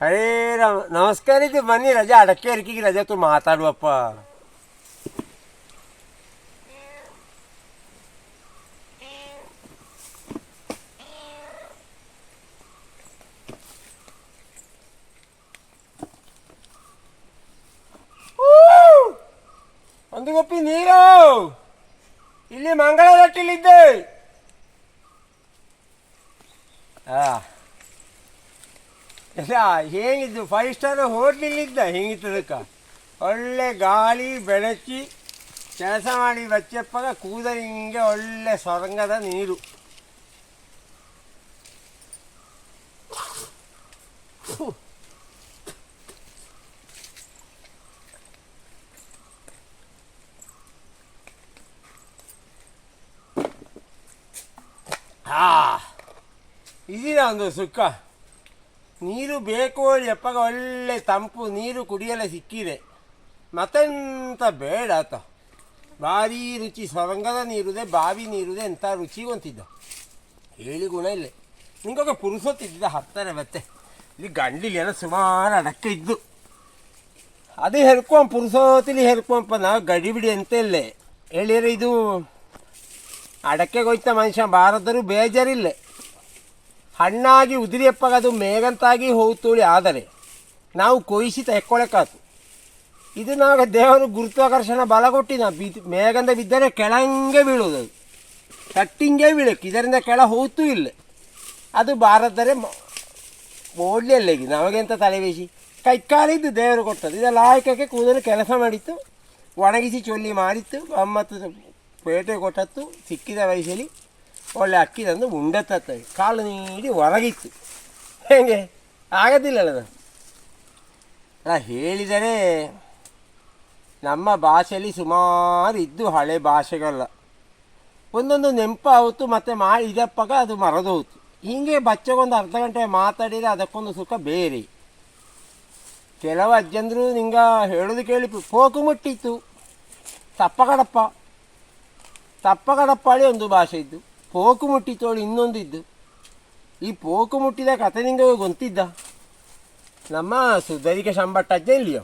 ಅರೇ ರಾಮ್ ನಮಸ್ಕಾರ ಇದು ಬನ್ನಿ ರಜಾ ಅಡಕೆ ಅರಿಕೆಗೆ ರಜಾ ತು ಮಾತಾಡುವಪ್ಪ ಊ! ಒಂದು ಗೊಪ್ಪಿ ನೀರು ಇಲ್ಲಿ ಮಂಗಳ ರಟ್ಟಿಲಿದ್ದೆ ಆ ಇಲ್ಲ ಹೇಗಿದ್ದು ಫೈವ್ ಸ್ಟಾರ್ ಹೋಟ್ಲಿಲ್ಲಿದ್ದ ಹೆಂಗಿತ್ತದಕ್ಕ ಒಳ್ಳೆ ಗಾಳಿ, ಬೆಳಚಿ, ಕೆಲಸ ಮಾಡಿ ಬಚ್ಚಪ್ಪಗ ಕೂದಲು ಹಿಂಗೆ ಒಳ್ಳೆ ಸೊರಂಗದ ನೀರು. ಹಾ ಇದಿನ ಒಂದು ಸುಖ ನೀರು ಬೇಕು ಹೇಳಿ ಒಳ್ಳೆ ತಂಪು ನೀರು ಕುಡಿಯಲು ಸಿಕ್ಕಿದೆ. ಮತ್ತೆಂತ ಬೇಡ ಆತ. ಭಾರಿ ರುಚಿ ಸೊರಂಗದ ನೀರುದೆ, ಬಾವಿ ನೀರುದೆ ಎಂಥ ರುಚಿಗೊಂತಿದ್ದ ಹೇಳಿ ಗುಣ ಇಲ್ಲ. ನಿಂಗೊಬ್ಬ ಪುರುಸೊತ್ತಿದ್ದ ಹತ್ತಾರೆ ಮತ್ತೆ ಇಲ್ಲಿ ಗಂಡಿಲಿ ಎಲ್ಲ ಸುಮಾರು ಅಡಕ್ಕೆ ಇದ್ದು. ಅದೇ ಹೆರ್ಕೊಂಡ್ ಪುರುಸೋತಿಲಿ ಹೆರ್ಕೊಂಪ, ನಾವು ಗಡಿಬಿಡಿ ಅಂತ ಇಲ್ಲೇ. ಹೇಳಿದ್ರೆ ಇದು ಅಡಕೆಗೆ ಹೋಯ್ತ ಮನುಷ್ಯ ಬಾರದರೂ ಬೇಜಾರಿಲ್ಲ. ಹಣ್ಣಾಗಿ ಉದಿರಿಯಪ್ಪಗದು ಮೇಗಂತಾಗಿ ಹೋಗ್ತೋಳಿ ಆದರೆ ನಾವು ಕೊಯ್ಸಿ ತೆಕ್ಕೊಳಕಾತು ಇದು ನಾವು ದೇವರು ಗುರುತ್ವಾಕರ್ಷಣ ಬಲ ಕೊಟ್ಟಿನ ಬಿದ್ ಮೇಗಂದ ಬಿದ್ದರೆ ಕೆಳಂಗೆ ಬೀಳೋದು ಅದು. ಕಟ್ಟಿಂಗೆ ಬೀಳಕ್ಕೆ ಇದರಿಂದ ಕೆಳ ಹೋಗ್ತೂ ಇಲ್ಲ. ಅದು ಬಾರದರೆ ಓಡ್ಲಿ ಅಲ್ಲಿಗೆ ನಮಗೆಂತ ತಲೆಬೇಸಿ ಕೈಕಾಲಿದ್ದು ದೇವರು ಕೊಟ್ಟದ್ದು. ಇದೆಲ್ಲ ಆಯ್ಕಕ್ಕೆ ಕೂದಲು ಕೆಲಸ ಮಾಡಿತ್ತು, ಒಣಗಿಸಿ ಚೊಲ್ಲಿ ಮಾಡಿತ್ತು, ಗಮ್ಮತ್ತು ಪೇಟೆ ಕೊಟ್ಟತ್ತು, ಸಿಕ್ಕಿದ ವಯಸ್ಸಲ್ಲಿ ಒಳ್ಳೆ ಅಕ್ಕಿ ತಂದು ಉಂಡೆ ತರ್ತವೆ ಕಾಲು ನೀಡಿ ಹೊರಗಿತ್ತು ಹೇಗೆ? ಆಗೋದಿಲ್ಲಲ್ಲ ನಾನು ಹೇಳಿದರೆ ನಮ್ಮ ಭಾಷೆಯಲ್ಲಿ ಸುಮಾರು ಇದ್ದು ಹಳೆ ಭಾಷೆಗಳಲ್ಲ. ಒಂದೊಂದು ನೆನಪು ಆವತ್ತು ಮತ್ತು ಮಾ ಇದಪ್ಪಾಗ ಅದು ಮರದೋಯ್ತು. ಹೀಗೆ ಬಚ್ಚಗೊಂದು ಅರ್ಧ ಗಂಟೆ ಮಾತಾಡಿದರೆ ಅದಕ್ಕೊಂದು ಸುಖ ಬೇರೆ. ಕೆಲವು ಅಜ್ಜಂದರು ನಿಂಗೆ ಹೇಳೋದು ಕೇಳಿ ಪೋಕು ಮುಟ್ಟಿತ್ತು. ತಪ್ಪಗಡಪ್ಪ. ತಪ್ಪಗಡಪ್ಪಾಳಿ ಒಂದು ಭಾಷೆ ಇದ್ದು. ಪೋಕು ಮುಟ್ಟಿತೋಳು ಇನ್ನೊಂದು ಇದ್ದು ಈ ಪೋಕು ಮುಟ್ಟಿದ ಕತೆ ನಿಂಗೆ ಗೊತ್ತಿದ್ದ? ನಮ್ಮ ಸುಧರಿಕ ಶಂಬಟ್ಟ ಅಜ್ಜ ಇಲ್ಲಿಯೋ?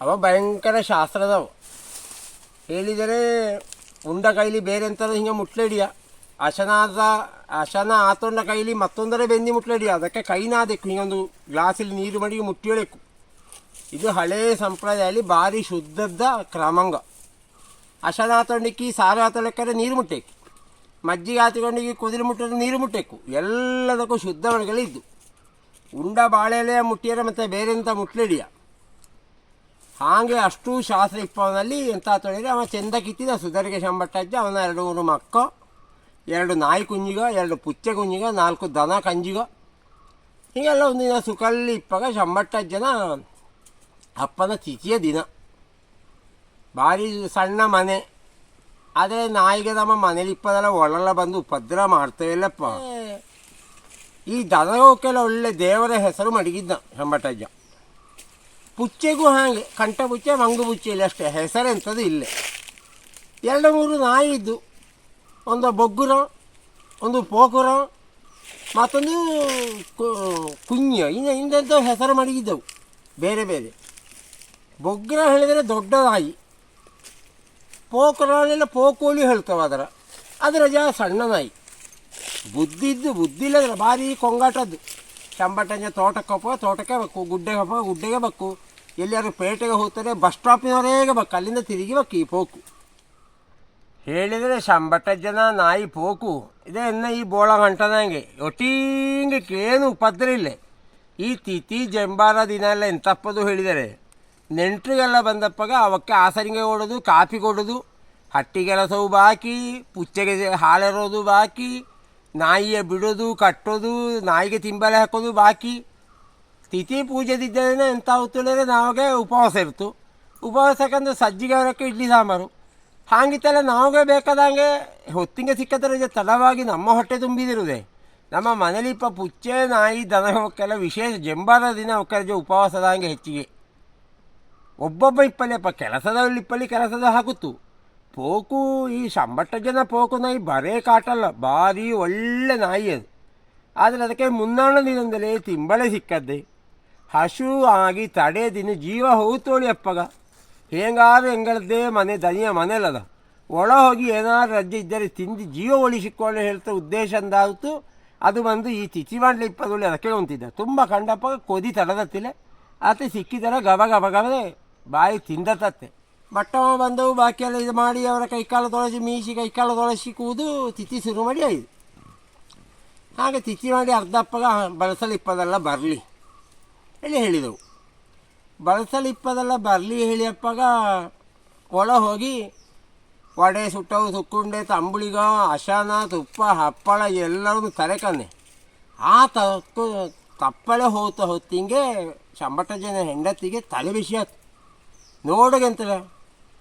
ಅವ ಭಯಂಕರ ಶಾಸ್ತ್ರದವ. ಹೇಳಿದರೆ ಉಂಡ ಕೈಲಿ ಬೇರೆ ಎಂಥದ್ದು ಹಿಂಗೆ ಮುಟ್ಲೇಡಿಯ. ಅಶನಾದ, ಅಶನ ಆತೊಂಡ ಕೈಲಿ ಮತ್ತೊಂದರ ಬೆಂದಿ ಮುಟ್ಲೇಡಿಯ. ಅದಕ್ಕೆ ಕೈನಾದೆಕ್ಕು ಹಿಂಗೊಂದು ಗ್ಲಾಸಲ್ಲಿ ನೀರು ಮಡಿಗೆ ಮುಟ್ಟಿಯೊಳೆಕ್ಕು ಇದು ಹಳೇ ಸಂಪ್ರದಾಯದಲ್ಲಿ ಭಾರಿ ಶುದ್ಧದ ಕ್ರಮಾಂಗ. ಅಶನ ಆತೊಂಡಿಕ್ಕಿ ಸಾರು ಆತೊಳಕ್ಕರೆ ನೀರು ಮುಟ್ಟೇಕು. ಮಜ್ಜಿಗೆ ಆತಗೊಂಡಿಗೆ ಕುದುರೆ ಮುಟ್ಟರೆ ನೀರು ಮುಟ್ಟೇಕು. ಎಲ್ಲದಕ್ಕೂ ಶುದ್ಧ ಒಣಗಲಿದ್ದು. ಉಂಡ ಬಾಳೆಲೆ ಮುಟ್ಟಿಯರ ಮತ್ತು ಬೇರೆ ಎಂಥ ಮುಟ್ಲೇಡಿಯ. ಹಾಗೆ ಅಷ್ಟು ಶಾಸ್ತ್ರ ಇಪ್ಪವನಲ್ಲಿ ಎಂತ ತೊಳಿದ್ರೆ ಅವ ಚೆಂದ ಕಿತ್ತಿದ ಸುಧರಿಗೆ ಶಂಬಟ್ಟಜ್ಜ, ಅವನ ಎರಡು ಮೂರು ಮಕ್ಕ, ಎರಡು ನಾಯಿ ಕುಂಜಿಗ, ಎರಡು ಪುಚ್ಚೆ ಕುಂಜಿಗ, ನಾಲ್ಕು ದನ ಕಂಜಿಗ. ಹೀಗೆಲ್ಲ ಒಂದಿನ ಸುಖಲ್ಲಿ ಇಪ್ಪಾಗ ಶಂಬಟ್ಟಜ್ಜನ ಅಪ್ಪನ ತಿಥಿಯ ದಿನ. ಭಾರಿ ಸಣ್ಣ ಮನೆ. ಆದರೆ ನಾಯಿಗೆ ನಮ್ಮ ಮನೇಲಿ ಇಪ್ಪದೆಲ್ಲ ಒಳಲ್ಲ ಬಂದು ಉಪದ್ರ ಮಾಡ್ತೇವಿಲ್ಲಪ್ಪ ಈ ದನಗೋಕೆಲ್ಲ ಒಳ್ಳೆ ದೇವರ ಹೆಸರು ಮಡಗಿದ್ದ ಹೆಂಬಟಜ್ಜ ಪುಚ್ಚೆಗೂ ಹಾಗೆ, ಕಂಠ ಪುಚ್ಚೆ, ಮಂಗು ಪುಚ್ಚೆ ಇಲ್ಲ ಅಷ್ಟೇ ಹೆಸರೆಂಥದ್ದು ಇಲ್ಲೇ. ಎರಡು ಮೂರು ನಾಯಿ ಇದ್ದು, ಒಂದು ಬೊಗ್ಗುರ, ಒಂದು ಪೋಕುರ, ಮತ್ತೊಂದು ಕು- ಕುഞ്ഞ ಇನ್ನು ಇಂಥಂಥ ಹೆಸರು ಮಡಗಿದ್ದವು, ಬೇರೆ ಬೇರೆ. ಬೊಗ್ಗುರ ಹೇಳಿದರೆ ದೊಡ್ಡ ನಾಯಿ. ಪೋಕುರನೆಲ್ಲ ಪೋಕೋಳಿ ಹೇಳ್ತವೆ ಅದರ. ಅದರ ಜಾ ಸಣ್ಣ ನಾಯಿ. ಬುದ್ಧಿ ಇಲ್ಲ ಬುದ್ಧಿ ಇಲ್ಲದ್ರೆ ಭಾರಿ ಕೊಂಗಾಟದ್ದು ಚಂಬಟಂಜ ತೋಟಕ್ಕೆ ಹೋಗುವ ತೋಟಕ್ಕೆ ಬೇಕು ಗುಡ್ಡೆಗೆ ಹೋಗುವ ಗುಡ್ಡೆಗೆ ಬೇಕು ಎಲ್ಲಿಯಾದ್ರೂ ಪೇಟೆಗೆ ಹೋಗ್ತಾರೆ, ಬಸ್ ಸ್ಟಾಪಿನವರೆಗೆ ಬೇಕು ಅಲ್ಲಿಂದ ತಿರುಗಿ ಬೇಕು ಈ ಪೋಕು. ಹೇಳಿದರೆ ಶಂಬಟಜ್ಜನ ಜನ ನಾಯಿ ಪೋಕು. ಇದೇ ಎನ್ನ ಈ ಬೋಳ ಗಂಟದಂಗೆ ಏನು ಉಪದ್ರ ಇಲ್ಲ. ಈ ತಿಥಿ ಜಂಬಾರ ದಿನ ಎಲ್ಲ ಎಂತಪ್ಪದು ಹೇಳಿದರೆ. ನೆಂಟರಿಗೆಲ್ಲ ಬಂದಪ್ಪಾಗ ಅವಕ್ಕೆ ಆಸರಿಗೆ ಕೊಡೋದು, ಕಾಫಿ ಕೊಡೋದು ಹಟ್ಟಿ ಕೆಲಸವು ಬಾಕಿ, ಪುಚ್ಚೆಗೆ ಹಾಳೆರೋದು ಬಾಕಿ, ನಾಯಿಯ ಬಿಡೋದು, ಕಟ್ಟೋದು, ನಾಯಿಗೆ ತಿಂಬಲೆ ಹಾಕೋದು ಬಾಕಿ. ತಿಥಿ ಪೂಜೆದಿದ್ದೇನೆ ಎಂತ ಹೊತ್ತುಳಿದ್ರೆ ನಾವಾಗೆ ಉಪವಾಸ ಇರ್ತು. ಉಪವಾಸಕ್ಕಂದ್ರೆ ಸಜ್ಜಿಗೆ ಅವರಕ್ಕೆ ಇಡ್ಲಿ ಸಾಂಬಾರು. ಹಾಗಿತ್ತಲ್ಲ ನಾವಾಗೆ ಬೇಕಾದಂಗೆ ಹೊತ್ತಿಗೆ ಸಿಕ್ಕದ್ರೆ ತಡವಾಗಿ ನಮ್ಮ ಹೊಟ್ಟೆ ತುಂಬಿದಿರುದೆ ನಮ್ಮ ಮನೇಲಿ ಇಪ್ಪ ಪುಚ್ಚೆ, ನಾಯಿ, ದನ, ಅವಕ್ಕೆಲ್ಲ ವಿಶೇಷ ಜಂಬಾರ ದಿನ ಅವಕ್ಕೆ ಉಪವಾಸದಂಗೆ ಹೆಚ್ಚಿಗೆ. ಒಬ್ಬೊಬ್ಬ ಇಪ್ಪಲೆಪ್ಪ ಕೆಲಸದ ಇಪ್ಪಲ್ಲಿ ಕೆಲಸದ ಹಾಕುತ್ತು. ಪೋಕು, ಈ ಶಂಬಟ್ಟ ಜನ ಪೋಕು ನಾಯಿ ಬರೇ ಕಾಟಲ್ಲ, ಭಾರಿ ಒಳ್ಳೆ ನಾಯಿ ಅದು. ಆದರೆ ಅದಕ್ಕೆ ಮುನ್ನಾಣ ದಿನದಲ್ಲೇ ತಿಂಬಳೆ ಸಿಕ್ಕದ್ದೆ. ಹಸು ಆಗಿ ತಡೆದಿನ ಜೀವ ಹೋಗ್ತೋಳಿ ಅಪ್ಪಗ. ಹೇಗಾದ್ರೂ ಹೆಂಗಳದ್ದೇ ಮನೆ, ದನಿಯ ಮನೆಯಲ್ಲದ. ಒಳ ಹೋಗಿ ಏನಾದ್ರು ರಜೆ ಇದ್ದರೆ ತಿಂದು ಜೀವ ಉಳಿಸಿಕೊಳ್ಳಿ ಹೇಳ್ತಾ ಉದ್ದೇಶ ಅಂದಾಗುತ್ತು. ಅದು ಬಂದು ಈ ತಿಥಿ ಮಾಡಲಿ ಇಪ್ಪದೊಳ್ಳಿ ಅದಕ್ಕೆ ಹೊಂತಿದ್ದ ತುಂಬ ಕಂಡಪ್ಪ, ಕೊದಿ ತಡದತ್ತಿಲೆ. ಆತ ಸಿಕ್ಕಿದರೆ ಗಬ ಗಬ. ಬಾಯಿ ತಿಂದತತ್ತೆ ಬಟ್ಟವ ಬಂದವು, ಬಾಕಿಯೆಲ್ಲ ಇದು ಮಾಡಿ ಅವರ ಕೈಕಾಲು ತೊಳಸಿ ಮೀಸಿ ಕೈಕಾಲು ತೊಳಸಿ ಕೂದು ತಿಥಿ ಶುರು ಮಾಡಿ ಆಯ್ತು ಹಾಗೆ ತಿಥಿ ಮಾಡಿ ಅರ್ಧಪ್ಪಗ ಬಳಸಲಿಪ್ಪದೆಲ್ಲ ಬರಲಿ ಹೇಳಿ ಹೇಳಿದೆವು. ಬಳಸಲಿಪ್ಪದೆಲ್ಲ ಬರಲಿ ಹೇಳಿ ಅಪ್ಪಾಗ ಒಳ ಹೋಗಿ ವಡೆ, ಸುಟ್ಟವು, ಸುಕ್ಕುಂಡೆ, ತಂಬುಳಿಗ, ಅಶಾನ, ತುಪ್ಪ, ಹಪ್ಪಳ ಎಲ್ಲರೂ ತರೆಕನ್ನೆ ಆ ತಪ್ಪಳೆ ಹೋತ ಹೊತ್ತಿಂಗೆ ಚಂಬಟ ಜನ ಹೆಂಡತಿಗೆ ತಲೆ ಬಿಸಿ ನೋಡಗಂತಲ್ಲ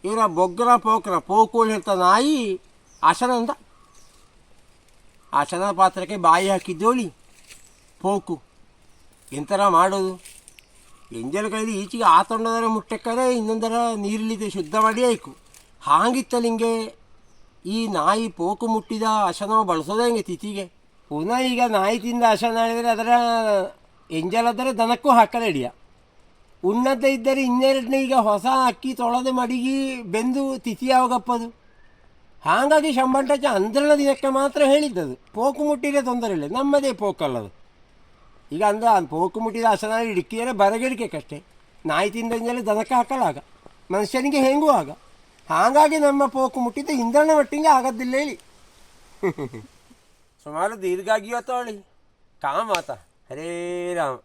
ಇವರ ಬೊಗ್ಗರ ಪೋಕ್ರ, ಪೋಕೋಳಿ ಅಂತ ನಾಯಿ ಆಶನ ಅಂದ ಆಶನ ಪಾತ್ರಕ್ಕೆ ಬಾಯಿ ಹಾಕಿದ್ದೋಳಿ ಪೋಕು. ಎಂಥರ ಮಾಡೋದು? ಎಂಜಲ್ ಕೈಲಿ ಈಚೆಗೆ ಆ ತೊಂಡದರ ಮುಟ್ಟಕ್ಕರೆ ಇನ್ನೊಂದರ ನೀರಿಲಿದೆ ಶುದ್ಧ ಮಾಡಿ ಆಯ್ಕು. ಹಾಂಗಿತ್ತಲಿಂಗೆ ಈ ನಾಯಿ ಪೋಕು ಮುಟ್ಟಿದ ಅಶನ ಬಳಸೋದೇ ಹಿಂಗೆ ತಿಥಿಗೆ. ಪುನಃ ಈಗ ನಾಯಿ ತಿಂದ ಅಶನ ಹೇಳಿದರೆ ಅದರ ಎಂಜಲದರೆ ದನಕ್ಕೂ ಹಾಕಲೇಡಿಯ ಉನ್ನತ ಇದ್ದರೆ ಇನ್ನೆರಡನೇ ಈಗ ಹೊಸ ಅಕ್ಕಿ ತೊಳೆದು ಮಡಿಗಿ ಬೆಂದು ತಿಥಿ ಯಾವಾಗಪ್ಪದು ಹಾಗಾಗಿ ಶಂಬಂಟಚ ಅಂದ್ರನ ದಿನಕ್ಕೆ ಮಾತ್ರ ಹೇಳಿದ್ದದು. ಪೋಕು ಮುಟ್ಟಿದ್ರೆ ತೊಂದರೆ ಇಲ್ಲ. ನಮ್ಮದೇ ಪೋಕಲ್ಲದು. ಈಗ ಅಂದ್ರೆ ಅದು, ಪೋಕು ಮುಟ್ಟಿದ ಹಸನ ಇಡುಕಿದರೆ ಬರಗಿಡಿಕೆ ಕಷ್ಟೇ. ನಾಯಿ ತಿಂದಂಜಲ್ಲಿ ದನಕ್ಕೆ ಹಾಕಲಾಗ ಮನುಷ್ಯನಿಗೆ ಹೆಂಗೂ ಆಗ. ಹಾಗಾಗಿ ನಮ್ಮ ಪೋಕು ಮುಟ್ಟಿದ್ದು ಇಂದ್ರನ ಮಟ್ಟಿಗೆ ಆಗದ್ದಿಲ್ಲ ಹೇಳಿ. ಸುಮಾರು ದೀರ್ಘಾಗಿಯೋ ತೋಳಿ. ಕಾಮಾತ. ಹರೇ ರಾಮ.